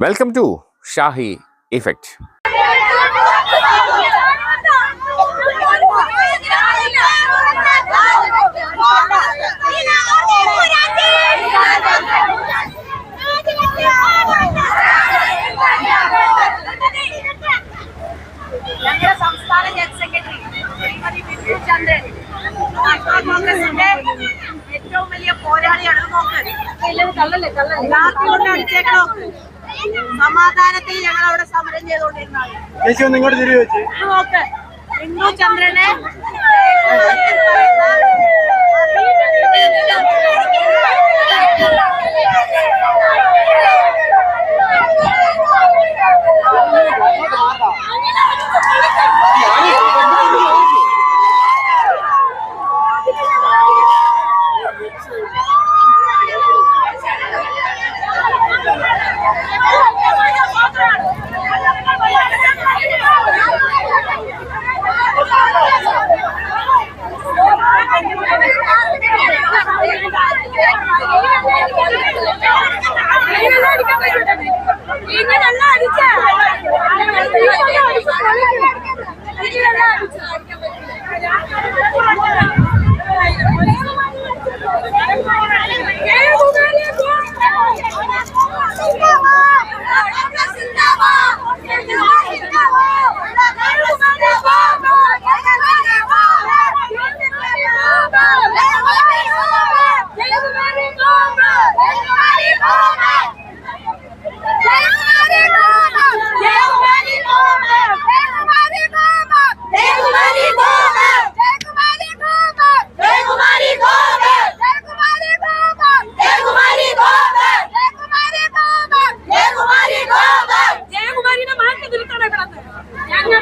Welcome to Shahi effect ഞങ്ങളുടെ സംസ്ഥാന general secretary Shrimati Bindu Chandran national കോൺഗ്രസിന്റെ ഏറ്റവും വലിയ പോരാളിയാണ് ഇത് നോക്ക് ലാത്തി കൊണ്ട് അടിച്ചേക്കണോ സമാധാനത്തിൽ ഞങ്ങൾ അവിടെ സമരം ചെയ്തുകൊണ്ടിരുന്നത് ചേച്ചി ഒന്ന് ഇങ്ങോട്ട് തിരികെ വെച്ച്. നോക്ക് ബിന്ദു ചന്ദ്രനെ ഇങ്ങനെയല്ല நீங்க